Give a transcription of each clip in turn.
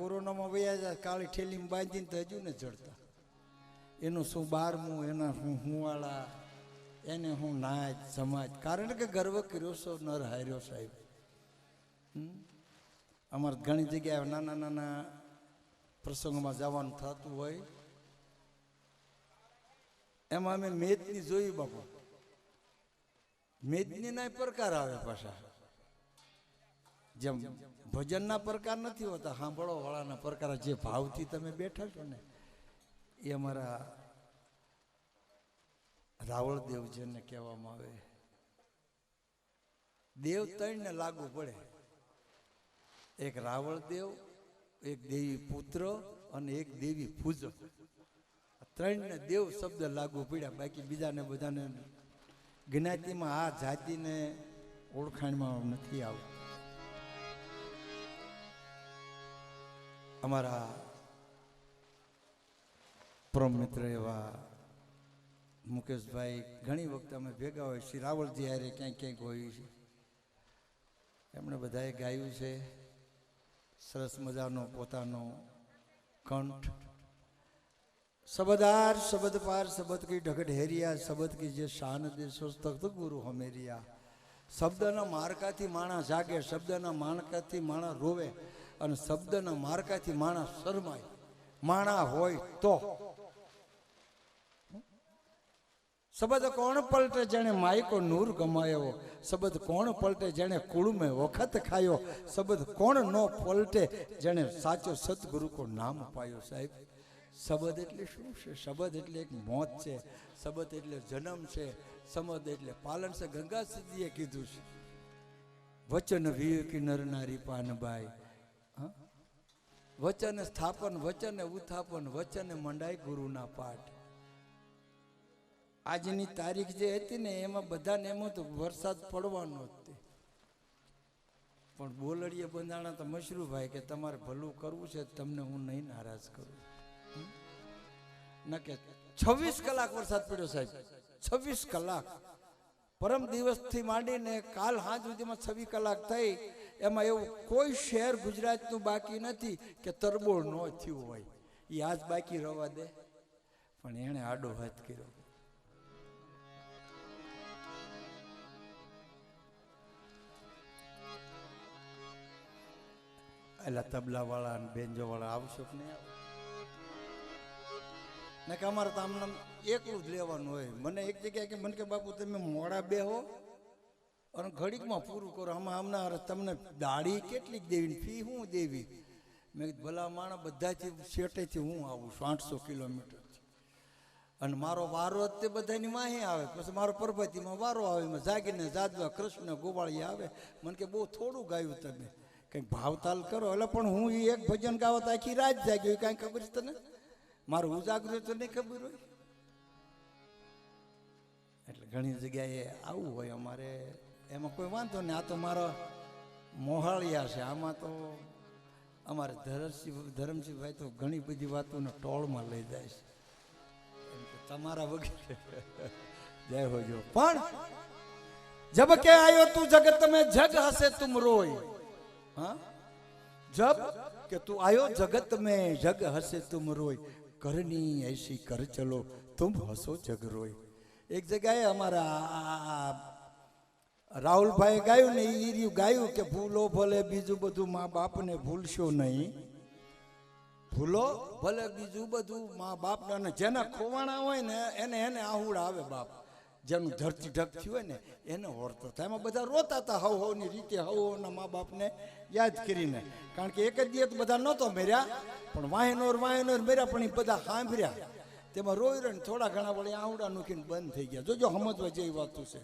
કોરોનામાં વયા જાય, કાળી ઠેલીમાં બાંધીને તો હજુ ને જડતા. એનું શું બારમું, એના શું હુંવાળા, એને હું નાચ, સમાજ. કારણ કે ગર્વ કર્યો છો, નર હાર્યો સાહેબ? અમારે ઘણી જગ્યાએ નાના નાના પ્રસંગોમાં જવાનું થતું હોય. એમાં અમે મેદની જોયું બાપુ. મેદની ના પ્રકાર આવે પાછા. જેમ ભજનના પ્રકાર નથી હોતા. સાંભળો, વાળાના પ્રકાર જે ભાવથી તમે બેઠા છો ને, એ અમારા રાવળ દેવ જેને કહેવામાં આવે. દેવ ત્રણને લાગુ પડે. એક રાવળ દેવ એક દેવી પુત્ર અને એક દેવી પૂજક. ત્રણને દેવ શબ્દ લાગુ પડ્યા. બાકી બીજાને બધાને જ્ઞાતિમાં આ જાતિને ઓળખાણમાં નથી આવતું. અમારા પરમ મિત્ર એવા મુકેશભાઈ, ઘણી વખત અમે ભેગા હોય, શ્રી રાવળજી હારે ક્યાંક ક્યાંક હોય છે. એમણે બધાએ ગાયું છે, સરસ મજાનો પોતાનો કંઠ. સબદાર શબદ પાર સબદ કી ઢગઢ હેરિયા સબદ કી જે શાન દેશો તખ્ત ગુરુ હમેરિયા. શબ્દના માર્કાથી માણસ જાગે, શબ્દના માણકાથી માણસ રોવે. અને શબ્દના માર્કાથી માણસ શરમાય. માણા હોય તો. શબ્દ કોણ પલટે જેણે માયકો નૂર ગમાયો? શબ્દ કોણ પલટે જેણે કુળમે વખત ખાયો? શબ્દ કોણ નો પલટે જેણે સાચો સદગુરુ કો નામ પાયો સાહેબ? શબ્દ એટલે શું છે? શબ્દ એટલે એક મોત છે. શબ્દ એટલે જન્મ છે. શબદ એટલે પાલન છે. ગંગા સિદ્ધિએ કીધું છે. વચન વિવેકી નર નારી પાનબાઈ? વચન સ્થાપન, વચન ઉત્થાપન, વચન મંડાય ગુરુના પાઠ. આજની તારીખ જે હતી ને, એમાં બધાને એમ હતું વરસાદ પડવાનો જ તે. પણ બોલડીએ બંધાણા તો મશરૂભાઈ કે તમારે ભલું કરવું છે તમને હું નહીં નારાજ કરું? ન કે, છવ્વીસ કલાક વરસાદ પડ્યો સાહેબ. છવ્વીસ કલાક. પરમ દિવસથી માંડીને કાલ સાંજ સુધીમાં છવ્વી કલાક થઈ, એમાં એવું કોઈ શહેર ગુજરાતનું બાકી નથી કે તરબોળ ન થયું હોય. એ આજ બાકી રવા દે. પણ એણે આડો હાથ કર્યો. એટલે તબલા વાળા અને બેન્જો વાળા આવશો કે નહીં આવો ને કે અમારે તો આમને આમ એકલું જ લેવાનું હોય. મને એક જગ્યાએ કે મને કે, બાપુ, તમે મોડા બેહો અને ઘડીકમાં પૂરું કરો. આમાં આમના તમને દાઢી કેટલીક દેવી ને ફી શું દેવી? મેં કીધું, ભલા માણસ બધાથી શેટેથી હું આવું છું, આઠસો કિલોમીટર અને મારો વારો જ તે બધાની માહી આવે. પછી મારો પરબતીમાં વારો આવે, એમાં જાગીને જાદવા, કૃષ્ણ ગોવાળી આવે. મને કે, બહુ થોડું ગાયું તમે. કંઈક ભાવતાલ કરો. એટલે પણ હું એ એક ભજન ગાવા તો આખી રાત જાગ્યો એ કાંઈ ખબર છે તને? મારું ઉજાગરું તો નહીં ખબર હોય. એટલે ઘણી જગ્યાએ આવું હોય અમારે. એમાં કોઈ વાંધો નહીં. આ તો મારો મોહાળિયા છે. આમાં તો અમારે ધરસિંહ ધરમસિંહભાઈ તો ઘણી બધી વાતોને ટોળમાં લઈ જાય છે. તમારા વગેરે. જય હોજો પણ જબ કે આયો તું જગત તમે જગ હશે તુમ રોય. હા? જબ કે તું આયો જગત મેં જગ હશે તુમ રોય. કરની એસી કર ચલો તું હસો જગરોય. એક જગ્યાએ અમારા રાહુલભાઈ ગાયું ને એ ગાયું કે ભૂલો ભલે બીજું બધું મા બાપને ભૂલશો નહીં. ભૂલો ભલે બીજું બધું મા બાપને જેના ખોવાણા હોય ને એને એને આહુડ આવે બાપ. જેનું ધરતી ઢક હોય ને એને હોરતો થાય. એમાં બધા રોતા હતા હવ હવની રીતે હવ હવના મા બાપને યાદ કરીને. કારણ કે એક જ દિવસ બધા નહોતો મેર્યા. પણ વાહેનોર વાહેનોર મેર્યા પણ એ બધા સાંભળ્યા. તેમાં રોઈ રોઈને થોડા ઘણા વળી આવડા નુકીને બંધ થઈ ગયા. જોજો સમજવા જેવી વાતું છે.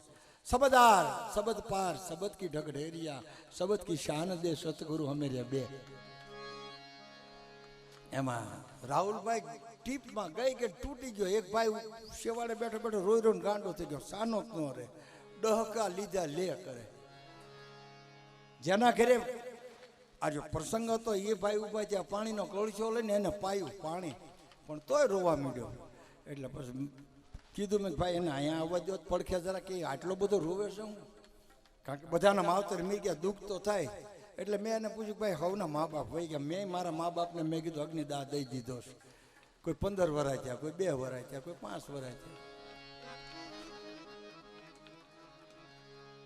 સબદાર શબદ પાર સબદ કી ઢગઢેરિયા સબદ કી શાન દે સતગુરુ હમેરિયા બે. એમાં રાહુલભાઈ ટીપમાં ગઈ કે તૂટી ગયો. એક ભાઈ શેવાડે બેઠો બેઠો રોઈ રોઈને ગાંડો થઈ ગયો. સાનો ન રે ડહકા લીધા લે કરે. જેના ઘરે આ જો પ્રસંગ હતો, એ ભાઈ ઊભા ત્યાં પાણીનો કળશો લઈને એને પાયું પાણી. પણ તોય રોવા માંડ્યો. એટલે પછી કીધું મેં ભાઈ, એને અહીંયા આવવા દો પડખે જરા કે આટલો બધો રોવે છે હું? કારણ કે બધાના માવતર મી ગયા, દુઃખ તો થાય. એટલે મેં એને પૂછ્યું ભાઈ, હવના મા બાપ હોય કે મેં મારા મા બાપને મેં કીધું, અગ્નિદાહ દઈ દીધો કોઈ પંદર વરાય થયા, કોઈ બે વરાય થયા, કોઈ પાંચ વરાય થયા.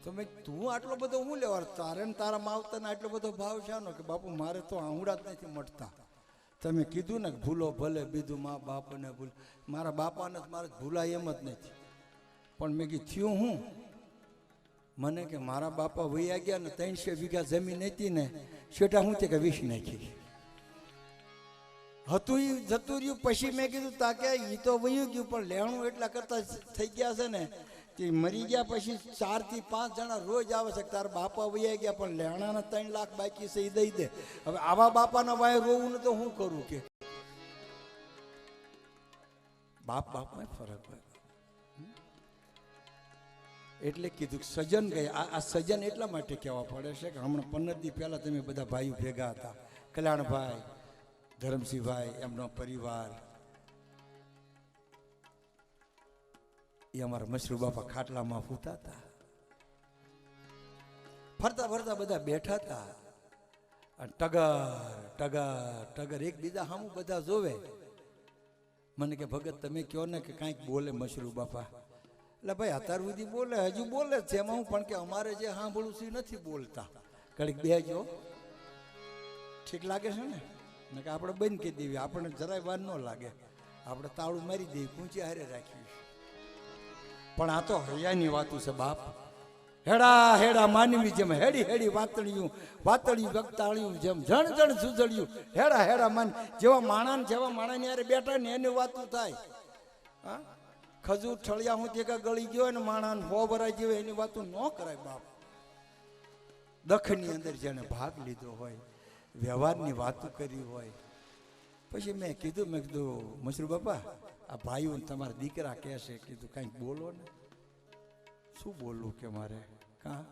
તો મેં તું આટલો બધો હું લેવા, તારે ને તારા માવતરને આટલો બધો ભાવ છે કે બાપુ મારે તો આંગળા જ નથી મળતા. તમે કીધું ને ભૂલો ભલે બીજું મા બાપને ભૂલ, મારા બાપાને મારે ભૂલાય એમ જ નથી. પણ મેં કીધું, થયું હું? મને કે મારા બાપા વૈયા ગયા ને ત્રણસો વીઘા જમીન હતી ને છેટા હું તે કે વીસ નાખી. હતું એ જતું રહ્યું, પછી મેં કીધું તા કે એ તો વયું ગયું, પણ લેણું એટલા કરતા થઈ ગયા છે ને તે મરી ગયા પછી ચારથી પાંચ જણા રોજ આવે છે તારા બાપા વૈયા ગયા, પણ લેણાના ત્રણ લાખ બાકી છે એ દઈ દે. હવે આવા બાપાના વાય રોવું ને તો હું કરું કે? બાપ બાપમાં ફરક હોય. એટલે કીધું સજન ગયા આ આ સજન એટલા માટે કહેવા પડે છે કે હમણાં પંદર દી પહેલાં તમે બધા ભાઈઓ ભેગા હતા. કલ્યાણભાઈ, ધરમસિંહભાઈ, એમનો પરિવાર. એ અમારા મશરૂ બાપા ખાટલામાં ફૂતા હતા ફરતા ફરતા બધા બેઠા હતા અને ટગર ટગર ટગર એકબીજા સામું બધા જોવે. મને કે, ભગત, તમે કહો ને કે કાંઈક બોલે મશરૂ બાપા. એટલે ભાઈ, અત્યાર સુધી બોલે, હજુ બોલે જ છે એમાં હું, પણ કે અમારે જે સાંભળવું છે નથી બોલતા. ઘડીક બેજો ઠીક લાગે છે ને? ને કે આપણે બંધ કરી દેવી, આપણને જરાય વાર ન લાગે. આપણે તાળું મારી દઈએ પૂંચી હારે રાખીએ. પણ આ તો હૈયાની વાતું છે બાપ. હેડા હેડા, માનવી જેમ હેડી હેડી વાતળિયું વાતળિયું વગતાળ્યું જેમ જણ જણ સુજળ્યું. હેડા હેડા, માન, જેવા માણા જેવા માણસની હારે બેઠા ને એની વાતું થાય. હા? ખજૂર ઠળિયા હું તે ગળી ગયો ને માણસ હો ભરાઈ ગયો એની વાતું ન કરાય બાપ. દખની અંદર જેને ભાગ લીધો હોય, વ્યવહારની વાતો કરી હોય પછી મેં કીધું મેં કીધું મશરૂ બાપા, આ ભાઈઓ તમારા દીકરા કહેશે કીધું, કાંઈક બોલો ને. શું બોલવું કે મારે? કા?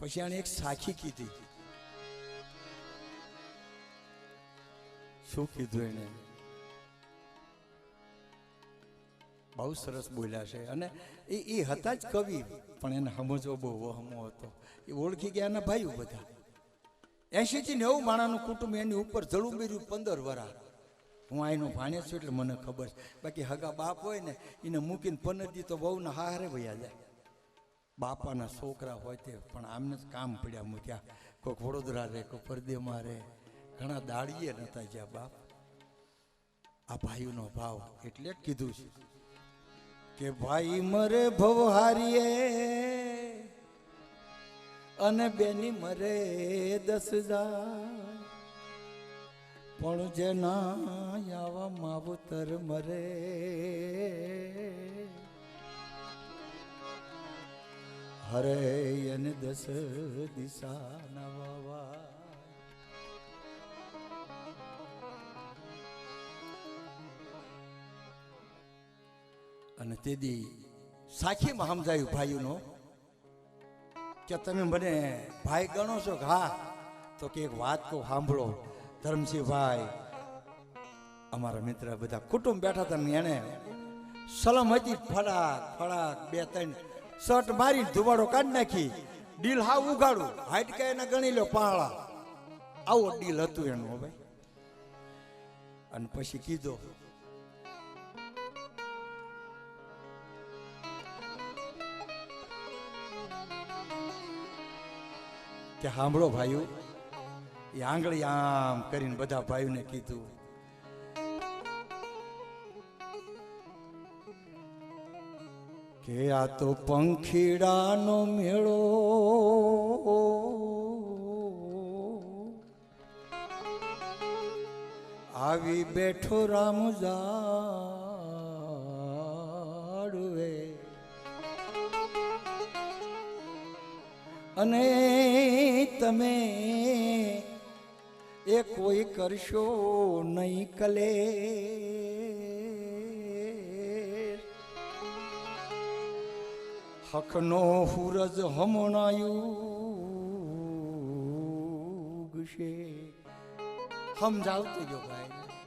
પછી આને એક સાખી કીધી. શું કીધું એને બહુ સરસ બોલ્યા છે. અને એ એ હતા જ કવિ, પણ એને સમજવો બહુ વહમો હતો. એ ઓળખી ગયા એના ભાઈઓ બધા. એસી થી નેવું માણાનું કુટુંબ એની ઉપર જળું પંદર વરા. હું આઈનો ભાણે છું એટલે મને ખબર છે. બાકી હગા બાપ હોય ને, એને મૂકીને પનરદી તો બહુ ને હારે વયા જાય. બાપાના છોકરા હોય તે, પણ આમને જ કામ પડ્યા મૂક્યા. કોઈક વડોદરા રે કોઈ પરદેમાં રહે ઘણા દાળીએ નતા જ્યાં બાપ. આ ભાઈનો ભાવ એટલે જ કીધું છે. કે ભાઈ મરે ભવહારીએ અને બેની મરે દસ હજાર. પણ જેના આવા માવતર મરે. હરે એને દસ દિશા નવા અને તેથી સાખીમાં સમજાયું ભાઈઓનો કે તમે મને ભાઈ ગણો છો હા તો કે એક વાત કહું, સાંભળો. ધર્મસિંહભાઈ, અમારા મિત્ર બધા કુટુંબ બેઠા હતા એને સલમ હતી, ફડાક ફડાક, બે, ત્રણ, શર્ટ મારી ધુવાડો કાઢી નાખી. ડીલ હાવ ઉગાડું. હાઈટકા એને ગણી લો પાળા. આવો ડીલ હતું એનું હવે. અને પછી કીધો કે સાંભળો ભાઈઓ, એ આંગળી આમ કરીને બધા ભાઈઓને કીધું. કે આ તો પંખીડાનો મેળો. આવી બેઠો રામ અને તમે એ કોઈ કરશો નહીં કલે. હકનો હુરજ હમણાયું છે સમજાવતી જો ભાઈ.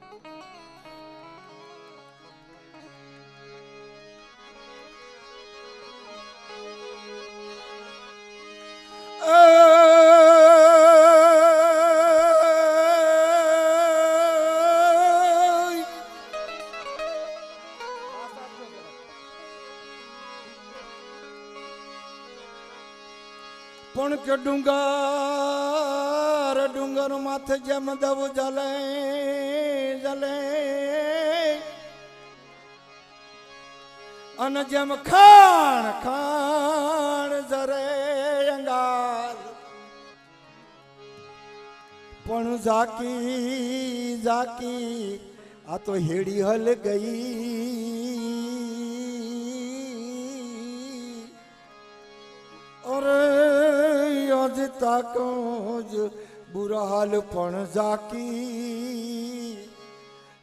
કે ડુંગર ડુંગર માથે જેમ દવ જલે જલે. અને જેમ ખાણ ખાણ જરે અંગાર. પણ ઝાકી ઝાકી, આ તો હેડી હલ ગઈ. આજ કોજ જ, બુરા હાલ પણ ઝાકી,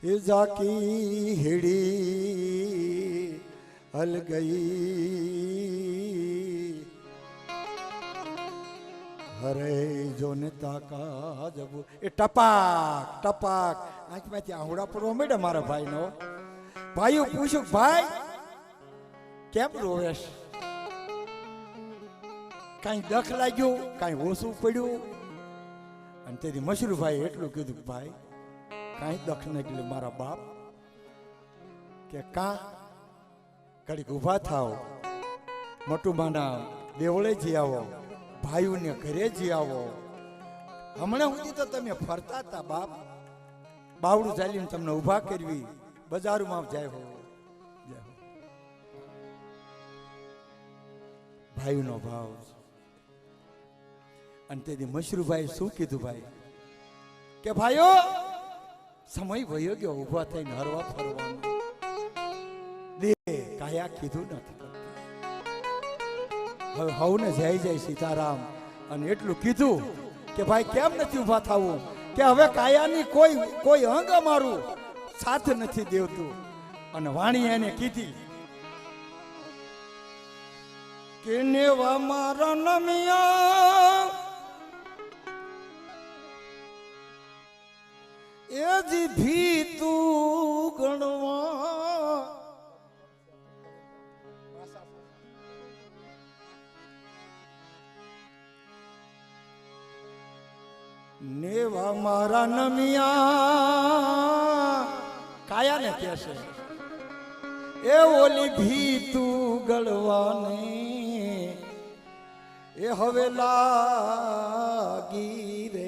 એ ઝાકી હેડી હલ ગઈ. હરે જોને તાકા એ ટપાક ટપાક. આંખમાંથી આહુડા પડવા માંડ્યા મારા ભાઈનો. ભાઈ પૂછ્યું, ભાઈ, કેમ રોવેશ? કાંઈ દખ લાગ્યું, કાંઈ ઓછું પડ્યું અને તેથી મશરૂભાઈ એટલું કીધું ભાઈ, કાંઈ દખ નીકળ્યું મારા બાપ કે કાં ઘડીક ઊભા થાવ મોટુમાના દેવળે જી આવો, ભાઈઓને ઘરે જી આવો હમણાં સુધી તો તમે ફરતા હતા બાપ બાવડું ચાલીને તમને ઊભા કરવી, બજારમાં જય હો. ભાઈનો ભાવ છે. અને તેથી મશરૂભાઈ શું કીધું ભાઈ? કે ભાઈઓ, સમય વયો ગયો, ઊભા થઈને હરવા ફરવાનો દે કાયા કીધું નથી હવે હવને જય જય સીતારામ. અને એટલું કીધું કે ભાઈ, કેમ નથી ઊભા થવું? કે હવે કાયાની કોઈ કોઈ અંગ અમારું સાથ નથી દેવતું. અને વાણી એને કીધી કે નેવા મારા નમિયા એ ભી તું ગણવા. નેવા મારા નમિયા. કાયા ને કહેશે એ ઓલી ભીતું ગળવાને એ હવે લાગી રે.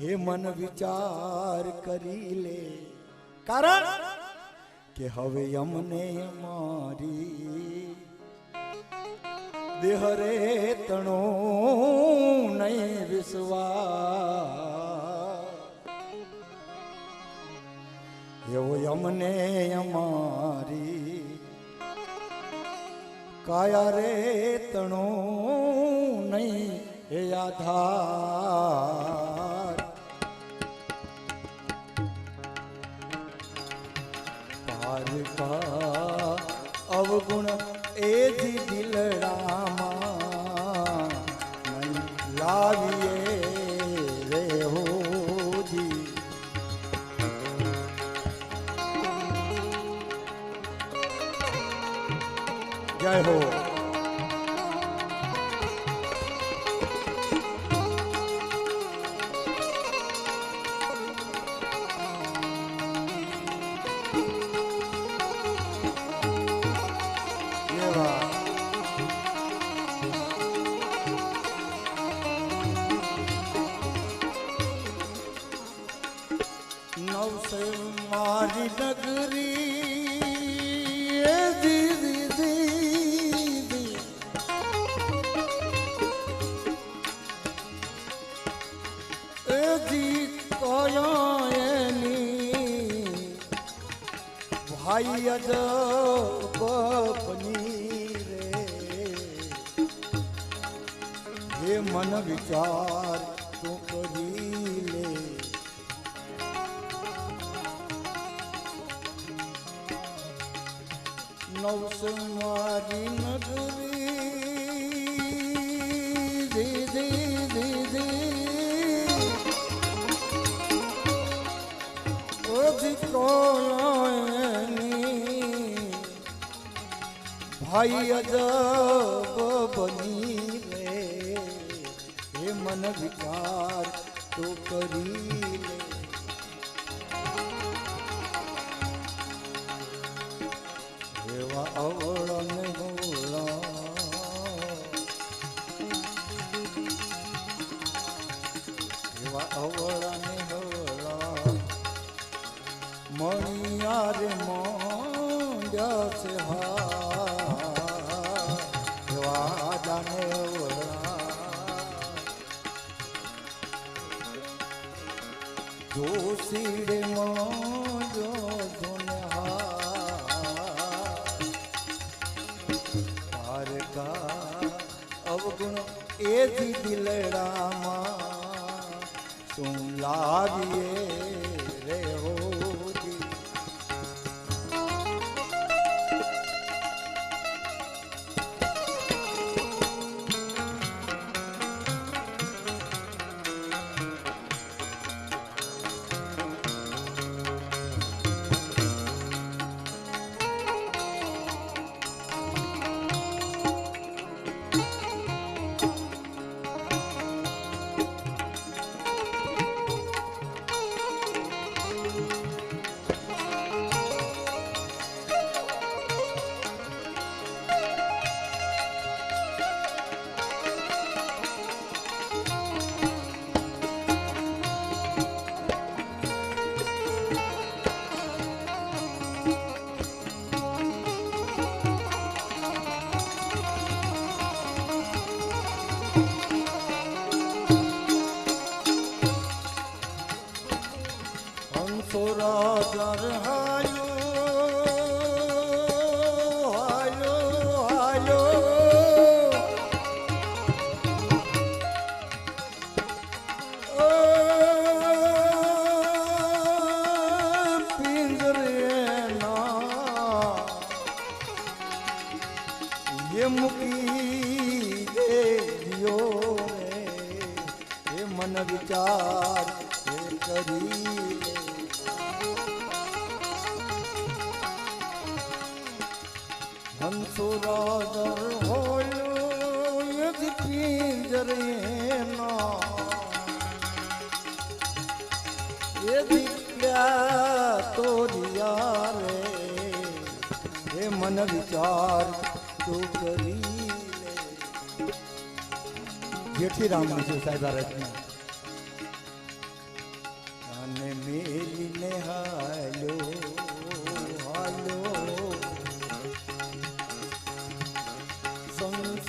હે મન વિચાર કરી લે. કારણ કે હવે અમને મારી દેહ રે તણો નહીં વિશ્વા એવો અમને અમારી કાયા રે તણો નહીં, એ આધાર. પારકા અવગુણ એ જ દિલડામાં લાવીએ રે હોજી. જય હો. જી કયા એની? ભાઈ અજ બપની રે. હે મન વિચાર તું કરી લે. નવસમારી નગરી અધિકોની ભાઈ અજબ બની રે. હે મન વિચાર તો કરી Hare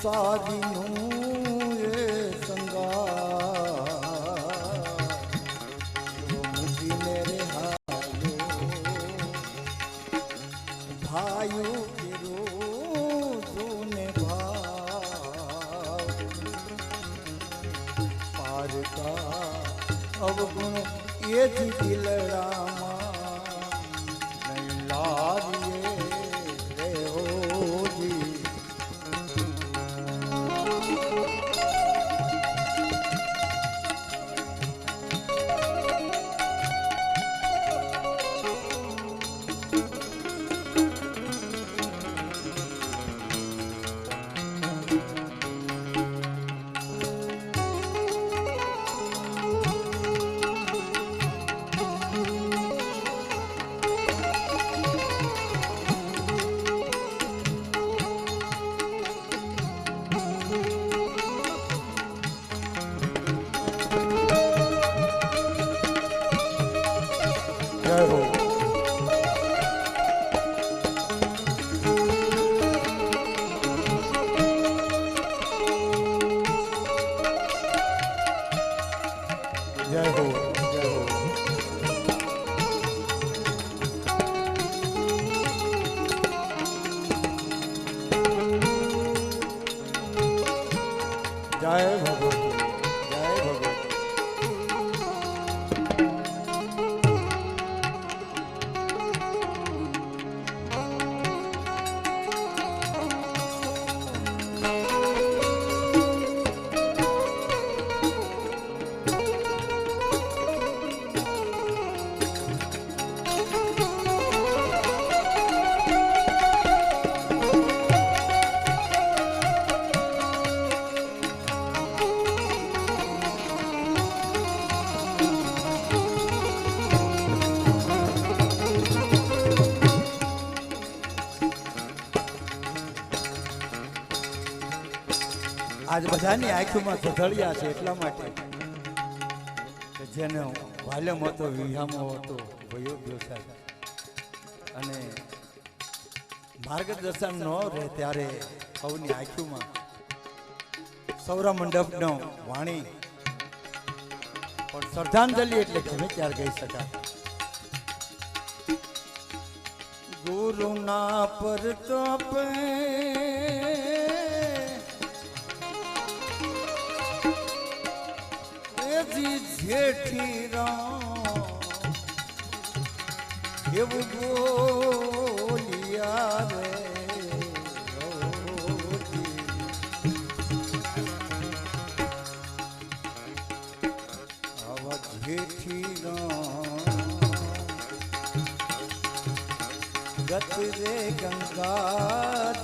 સાધીનું એ સંગા મૂકીને રે હાયો ભાયો કેરો તુને ભાવ પારકા અવગુણ એથી દિલડા આજ બધાની આંખોમાં ધધળિયા છે એટલા માટે જેને વાલમ હતો, વિહામો હતો, ભયો ગયો અને માર્ગદર્શન ન રહે ત્યારે સૌની આંખોમાં સૌરા વાણી પણ શ્રદ્ધાંજલિ એટલે ગમે ત્યારે કહી શકાય. ગુરુના પર તો આપણે જેઠી રામ એવું બોલિયા રે. આવા જેઠી રામ ગત રે ગંગાજી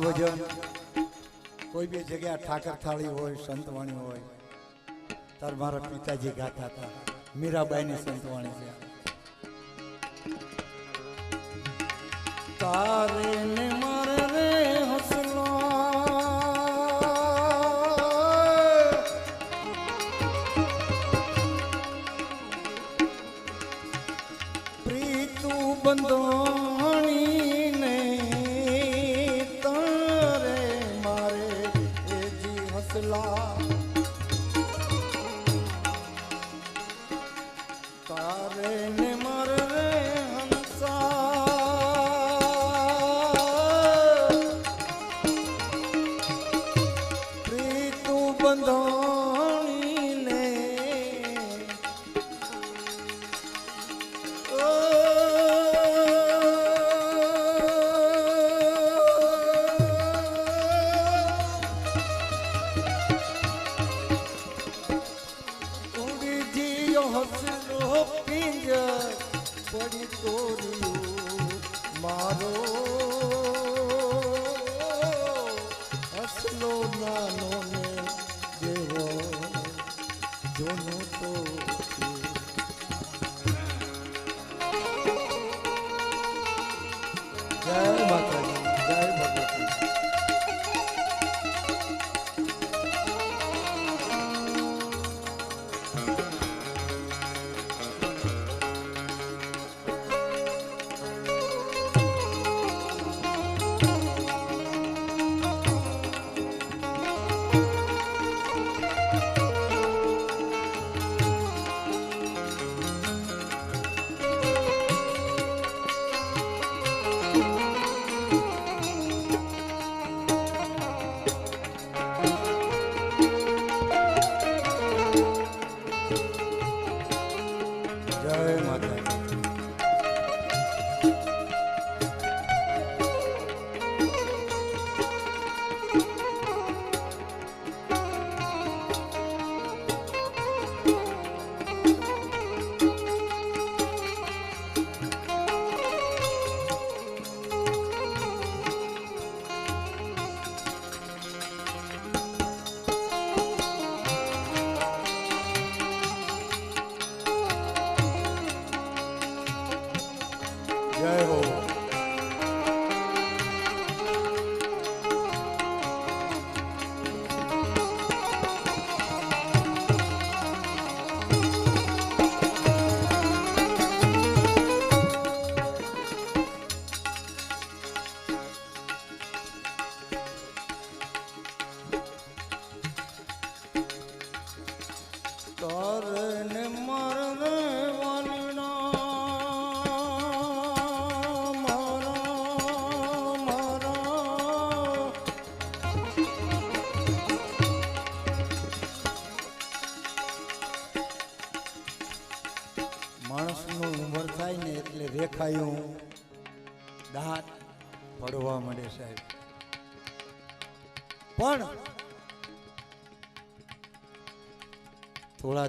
ભજન કોઈ બી જગ્યા ઠાકર થાળી હોય, સંતવાણી હોય, તાર મારા પિતાજી ગાતા હતા. મીરાબાઈની સંતવાણી છે. તારે હસલો પિંજર પડી તોર્યું મારો હસલો નાનો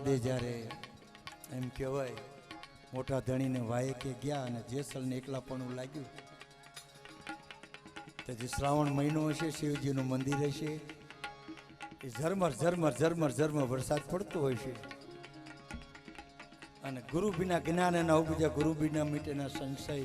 થોડા જ્યારે એમ કહેવાય, મોટા ધણીને વાયકે ગયા અને જેસલને એકલાપણું લાગ્યું. તો જે શ્રાવણ મહિનો હશે, શિવજીનું મંદિર હશે, એ ઝરમર ઝરમર ઝરમર ઝરમર વરસાદ પડતો હોય છે. અને ગુરુ વિના જ્ઞાન એના ઉપજા ગુરુ વિના મીટેના સંશય